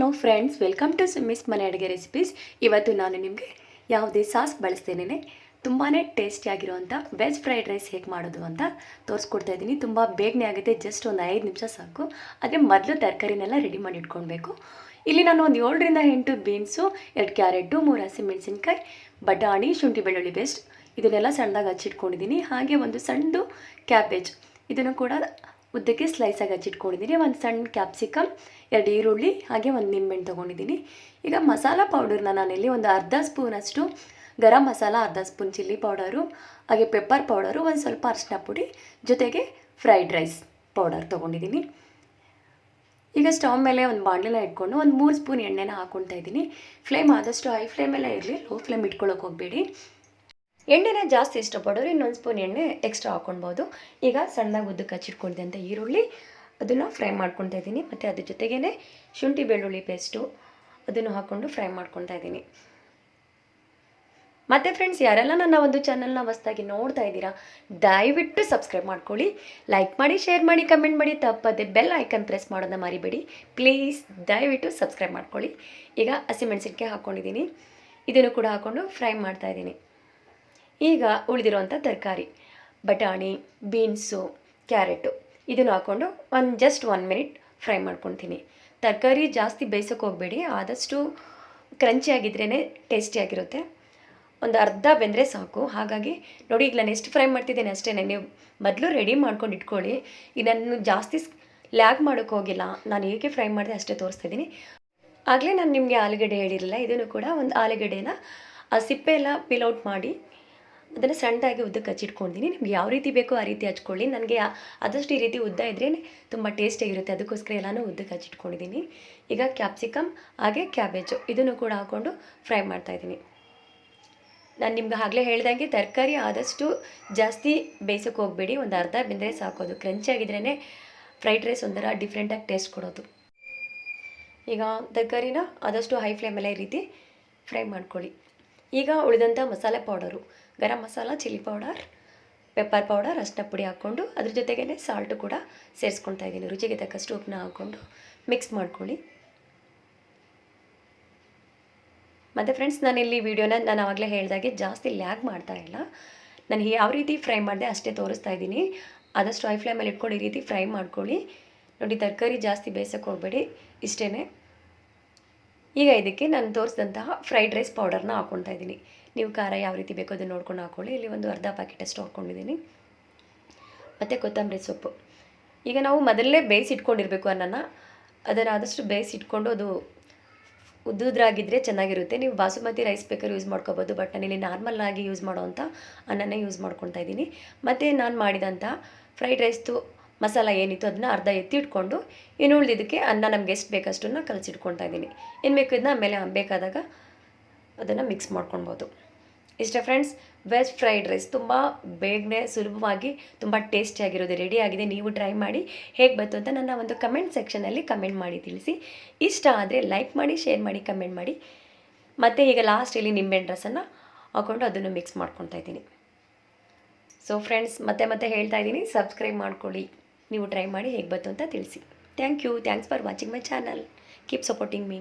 Hello friends, welcome to miss ಮನೆ ಅಡುಗೆ recipes ಇವತ್ತು ನಾನು ನಿಮಗೆ ಯಾವುದೇ ಸಾಸ್ ಬಳಸ್ತೇನೆ ತುಂಬಾ ಟೇಸ್ಟಿಯಾಗಿರುವಂಥ ವೆಜ್ ಫ್ರೈಡ್ ರೈಸ್ ಹೇಗೆ ಮಾಡೋದು ಅಂತ ತೋರಿಸ್ಕೊಡ್ತಾ ಇದ್ದೀನಿ. ತುಂಬ ಬೇಗನೆ ಆಗುತ್ತೆ ಜಸ್ಟ್ ಒಂದು ಐದು ನಿಮಿಷ ಸಾಕು. ಆದರೆ ಮೊದಲು ತರಕಾರಿನೆಲ್ಲ ರೆಡಿ ಮಾಡಿ ಇಟ್ಕೊಳ್ಬೇಕು. ಇಲ್ಲಿ ನಾನು ಒಂದು ಏಳರಿಂದ ಎಂಟು ಬೀನ್ಸು, ಎರಡು ಕ್ಯಾರೆಟು, ಮೂರು ಹಸಿಮೆಣಸಿನ್ಕಾಯಿ ಬಟಾಣಿ, ಶುಂಠಿ ಬೆಳ್ಳುಳ್ಳಿ ಪೇಸ್ಟ್ ಇದನ್ನೆಲ್ಲ ಸಣ್ಣದಾಗಿ ಹಚ್ಚಿಟ್ಕೊಂಡಿದ್ದೀನಿ. ಹಾಗೆ ಒಂದು ಸಣ್ಣದು ಕ್ಯಾಬೇಜ್ ಇದನ್ನು ಕೂಡ ಉದ್ದಕ್ಕೆ ಸ್ಲೈಸಾಗಿ ಹಚ್ಚಿಟ್ಕೊಂಡಿದ್ದೀನಿ ಒಂದು ಸಣ್ಣ ಕ್ಯಾಪ್ಸಿಕಮ್ ಎರಡು ಈರುಳ್ಳಿ, ಹಾಗೆ ಒಂದು ನಿಂಬೆಹಣ್ಣು ತೊಗೊಂಡಿದ್ದೀನಿ ಈಗ ಮಸಾಲ ಪೌಡರ್ನ ನಾನಿಲ್ಲಿ ಒಂದು ಅರ್ಧ ಸ್ಪೂನಷ್ಟು ಗರಂ ಮಸಾಲ, ಅರ್ಧ ಸ್ಪೂನ್ ಚಿಲ್ಲಿ ಪೌಡರು ಹಾಗೆ ಪೆಪ್ಪರ್ ಪೌಡರು ಒಂದು ಸ್ವಲ್ಪ ಅರಿಶಿನ ಪುಡಿ, ಜೊತೆಗೆ ಫ್ರೈಡ್ ರೈಸ್ ಪೌಡರ್ ತೊಗೊಂಡಿದ್ದೀನಿ ಈಗ ಸ್ಟವ್ ಮೇಲೆ ಒಂದು ಬಾಣಲೆನ ಇಟ್ಕೊಂಡು ಒಂದು ಮೂರು ಸ್ಪೂನ್ ಎಣ್ಣೆನ ಹಾಕ್ಕೊಳ್ತಾ ಇದ್ದೀನಿ. ಫ್ಲೇಮ್ ಆದಷ್ಟು ಹೈ ಫ್ಲೇಮಲ್ಲೇ ಇರಲಿ ಲೋ ಫ್ಲೇಮ್ ಇಟ್ಕೊಳ್ಳೋಕೆ ಹೋಗಬೇಡಿ. ಎಣ್ಣೆನ ಜಾಸ್ತಿ ಇಷ್ಟಪಡೋರು ಇನ್ನೊಂದು ಸ್ಪೂನ್ ಎಣ್ಣೆ ಎಕ್ಸ್ಟ್ರಾ ಹಾಕ್ಕೊಳ್ಬೋದು ಈಗ ಸಣ್ಣದಾಗಿ ಉದ್ದಕ್ಕೆ ಹಚ್ಚಿಟ್ಕೊಂಡಿದ್ದಂಥ ಈರುಳ್ಳಿ ಅದನ್ನು ಫ್ರೈ ಮಾಡ್ಕೊತಾ ಇದ್ದೀನಿ. ಮತ್ತು ಅದ್ರ ಜೊತೆಗೇ ಶುಂಠಿ ಬೆಳ್ಳುಳ್ಳಿ ಪೇಸ್ಟು ಅದನ್ನು ಹಾಕ್ಕೊಂಡು ಫ್ರೈ ಮಾಡ್ಕೊತಾ ಇದ್ದೀನಿ. ಮತ್ತು ಫ್ರೆಂಡ್ಸ್ ಯಾರೆಲ್ಲ ನನ್ನ ಒಂದು ಚಾನಲ್ನ ಹೊಸ್ದಾಗಿ ನೋಡ್ತಾ ಇದ್ದೀರಾ, ದಯವಿಟ್ಟು ಸಬ್ಸ್ಕ್ರೈಬ್ ಮಾಡ್ಕೊಳ್ಳಿ. ಲೈಕ್ ಮಾಡಿ ಶೇರ್ ಮಾಡಿ ಕಮೆಂಟ್ ಮಾಡಿ, ತಪ್ಪದೆ ಬೆಲ್ ಐಕನ್ ಪ್ರೆಸ್ ಮಾಡೋದನ್ನ ಮರಿಬೇಡಿ. ಪ್ಲೀಸ್ ದಯವಿಟ್ಟು ಸಬ್ಸ್ಕ್ರೈಬ್ ಮಾಡ್ಕೊಳ್ಳಿ. ಈಗ ಹಸಿಮೆಣಸಿನ್ಕಾಯಿ ಹಾಕ್ಕೊಂಡಿದ್ದೀನಿ ಇದನ್ನು ಕೂಡ ಹಾಕ್ಕೊಂಡು ಫ್ರೈ ಮಾಡ್ತಾ ಇದ್ದೀನಿ. ಈಗ ಉಳಿದಿರುವಂಥ ತರಕಾರಿ, ಬಟಾಣಿ, ಬೀನ್ಸು, ಕ್ಯಾರೆಟು. ಇದನ್ನು ಹಾಕ್ಕೊಂಡು ಒಂದು ಜಸ್ಟ್ ಒನ್ ಮಿನಿಟ್ ಫ್ರೈ ಮಾಡ್ಕೊತೀನಿ. ತರಕಾರಿ ಜಾಸ್ತಿ ಬೇಯಿಸೋಕೆ ಹೋಗಬೇಡಿ, ಆದಷ್ಟು ಕ್ರಂಚಿಯಾಗಿದ್ರೇ ಟೇಸ್ಟಿಯಾಗಿರುತ್ತೆ ಒಂದು ಅರ್ಧ ಬೆಂದರೆ ಸಾಕು. ಹಾಗಾಗಿ ನೋಡಿ, ಈಗ ನಾನು ಎಷ್ಟು ಫ್ರೈ ಮಾಡ್ತಿದ್ದೀನಿ ಅಷ್ಟೇ ನೀವು ಮೊದಲು ರೆಡಿ ಮಾಡ್ಕೊಂಡು ಇಟ್ಕೊಳ್ಳಿ. ಇದನ್ನು ನಾನು ಜಾಸ್ತಿ ಲ್ಯಾಗ್ ಮಾಡೋಕ್ಕೆ ಹೋಗಿಲ್ಲ. ನಾನು ಹೇಗೆ ಫ್ರೈ ಮಾಡಿದೆ ಅಷ್ಟೇ ತೋರಿಸ್ತಿದ್ದೀನಿ ಆಗಲೇ ನಾನು ನಿಮಗೆ ಆಲೂಗಡ್ಡೆ ಹೇಳಿರಲಿಲ್ಲ ಇದನ್ನು ಕೂಡ ಒಂದು ಆಲೂಗಡ್ಡೆನ ಆ ಸಿಪ್ಪೆ ಎಲ್ಲ ಔಟ್ ಮಾಡಿ ಅದನ್ನು ಸಣ್ಣದಾಗಿ ಉದ್ದಕ್ಕೆ ಹಚ್ಚಿಟ್ಕೊಂಡಿದ್ದೀನಿ ನಿಮ್ಗೆ ಯಾವ ರೀತಿ ಬೇಕೋ ಆ ರೀತಿ ಹಚ್ಕೊಳ್ಳಿ. ನನಗೆ ಆದಷ್ಟು ಈ ರೀತಿ ಉದ್ದ ಇದ್ರೇ ತುಂಬ ಟೇಸ್ಟಿಯಾಗಿರುತ್ತೆ ಅದಕ್ಕೋಸ್ಕರ ಎಲ್ಲನೂ ಉದ್ದಕ್ಕೆ ಹಚ್ಚಿಟ್ಕೊಂಡಿದ್ದೀನಿ ಈಗ ಕ್ಯಾಪ್ಸಿಕಮ್ ಹಾಗೆ ಕ್ಯಾಬೇಜು ಇದನ್ನು ಕೂಡ ಹಾಕ್ಕೊಂಡು ಫ್ರೈ ಮಾಡ್ತಾಯಿದ್ದೀನಿ ನಾನು ನಿಮ್ಗೆ ಆಗಲೇ ಹೇಳ್ದಂಗೆ ತರಕಾರಿ ಆದಷ್ಟು ಜಾಸ್ತಿ ಬೇಯಿಸೋಕೆ ಹೋಗಬೇಡಿ. ಒಂದು ಅರ್ಧ ಬೆಂದರೆ ಸಾಕೋದು ಕ್ರಂಚಿಯಾಗಿದ್ರೇ ಫ್ರೈಡ್ ರೈಸ್ ಒಂಥರ ಡಿಫ್ರೆಂಟಾಗಿ ಟೇಸ್ಟ್ ಕೊಡೋದು. ಈಗ ತರಕಾರಿನ ಆದಷ್ಟು ಹೈ ಫ್ಲೇಮಲ್ಲೇ ಈ ರೀತಿ ಫ್ರೈ ಮಾಡ್ಕೊಳ್ಳಿ. ಈಗ ಉಳಿದಂಥ ಮಸಾಲೆ powder garam masala chilli powder pepper powder ಅರಿಶಿನ ಪುಡಿ ಹಾಕ್ಕೊಂಡು ಅದ್ರ ಜೊತೆಗೇ ಸಾಲ್ಟು ಕೂಡ ಸೇರಿಸ್ಕೊಳ್ತಾ ಇದ್ದೀನಿ. ರುಚಿಗೆ ತಕ್ಕಷ್ಟು ಉಪ್ಪನ್ನ ಹಾಕ್ಕೊಂಡು ಮಿಕ್ಸ್ ಮಾಡ್ಕೊಳ್ಳಿ. ಮತ್ತು ಫ್ರೆಂಡ್ಸ್ ನಾನಿಲ್ಲಿ ವೀಡಿಯೋನ ನಾನು ಆವಾಗಲೇ ಹೇಳಿದಾಗೆ ಜಾಸ್ತಿ ಲ್ಯಾಗ್ ಮಾಡ್ತಾ ಇಲ್ಲ. ನಾನು ಯಾವ ರೀತಿ ಫ್ರೈ ಮಾಡಿದೆ ಅಷ್ಟೇ ತೋರಿಸ್ತಾ ಇದ್ದೀನಿ. ಆದಷ್ಟು ಹೈ ಫ್ಲೇಮಲ್ಲಿ ಇಟ್ಕೊಂಡು ಈ ರೀತಿ ಫ್ರೈ ಮಾಡ್ಕೊಳ್ಳಿ. ನೋಡಿ, ತರಕಾರಿ ಜಾಸ್ತಿ ಬೇಯಿಸೋಕೆ ಹೋಗಬೇಡಿ. ಇಷ್ಟೇ ಈಗ ಇದಕ್ಕೆ ನಾನು ತೋರಿಸಿದಂತಹ ಫ್ರೈಡ್ ರೈಸ್ ಪೌಡರ್ನ ಹಾಕ್ಕೊಳ್ತಾ ಇದ್ದೀನಿ. ನೀವು ಖಾರ ಯಾವ ರೀತಿ ಬೇಕೋ ಅದನ್ನು ನೋಡ್ಕೊಂಡು ಹಾಕ್ಕೊಳ್ಳಿ ಇಲ್ಲಿ ಒಂದು ಅರ್ಧ ಪ್ಯಾಕೆಟ್ ಅಷ್ಟು ಹಾಕ್ಕೊಂಡಿದ್ದೀನಿ ಮತ್ತು ಕೊತ್ತಂಬರಿ ಸೊಪ್ಪು. ಈಗ ನಾವು ಮೊದಲೇ ಬೇಯಿಸಿ ಇಟ್ಕೊಂಡಿರಬೇಕು ಅನ್ನನ. ಅದನ್ನು ಆದಷ್ಟು ಬೇಯಿಸಿ ಇಟ್ಕೊಂಡು ಅದು ಉದ್ದುದ್ರಾಗಿದ್ದರೆ ಚೆನ್ನಾಗಿರುತ್ತೆ. ನೀವು ಬಾಸುಮತಿ ರೈಸ್ ಬೇಕಾದ್ರೆ ಯೂಸ್ ಮಾಡ್ಕೋಬೋದು ಬಟ್ ನಾನಿಲ್ಲಿ ನಾರ್ಮಲ್ ಆಗಿ ಯೂಸ್ ಮಾಡೋವಂಥ ಅನ್ನನೇ ಯೂಸ್ ಮಾಡ್ಕೊತಾ ಇದ್ದೀನಿ. ಮತ್ತು ನಾನು ಮಾಡಿದಂಥ ಫ್ರೈಡ್ ರೈಸ್ದು ಮಸಾಲ ಏನಿತ್ತು ಅದನ್ನ ಅರ್ಧ ಎತ್ತಿ ಇಟ್ಕೊಂಡು ಇನ್ನು ಉಳಿದಿದ್ದಕ್ಕೆ ಅನ್ನ ನಮ್ಗೆ ಎಷ್ಟು ಬೇಕಷ್ಟನ್ನು ಕಲಸಿಟ್ಕೊತಾ ಇದ್ದೀನಿ ಏನು ಬೇಕು ಇದನ್ನ ಆಮೇಲೆ ಬೇಕಾದಾಗ ಅದನ್ನು ಮಿಕ್ಸ್ ಮಾಡ್ಕೊಳ್ಬೋದು. ಇಷ್ಟೇ ಫ್ರೆಂಡ್ಸ್ ವೆಜ್ ಫ್ರೈಡ್ ರೈಸ್ ತುಂಬ ಬೇಗನೆ ಸುಲಭವಾಗಿ ತುಂಬ ಟೇಸ್ಟಿಯಾಗಿರೋದು ರೆಡಿ ಆಗಿದೆ. ನೀವು ಟ್ರೈ ಮಾಡಿ ಹೇಗೆ ಬಂತು ಅಂತ ನನ್ನ ಒಂದು ಕಮೆಂಟ್ ಸೆಕ್ಷನಲ್ಲಿ ಕಮೆಂಟ್ ಮಾಡಿ ತಿಳಿಸಿ. ಇಷ್ಟ ಆದರೆ ಲೈಕ್ ಮಾಡಿ ಶೇರ್ ಮಾಡಿ ಕಮೆಂಟ್ ಮಾಡಿ. ಮತ್ತು ಈಗ ಲಾಸ್ಟಲ್ಲಿ ನಿಂಬೆಹಣ್ಣು ರಸನ್ನು ಹಾಕ್ಕೊಂಡು ಅದನ್ನು ಮಿಕ್ಸ್ ಮಾಡ್ಕೊತಾ ಇದ್ದೀನಿ ಸೊ ಫ್ರೆಂಡ್ಸ್ ಮತ್ತೆ ಮತ್ತೆ ಹೇಳ್ತಾ ಇದ್ದೀನಿ ಸಬ್ಸ್ಕ್ರೈಬ್ ಮಾಡ್ಕೊಳ್ಳಿ. ನೀವು ಟ್ರೈ ಮಾಡಿ ಹೇಗೆ ಬಂತು ಅಂತ ತಿಳಿಸಿ. Thank you. Thanks for watching my channel. Keep supporting me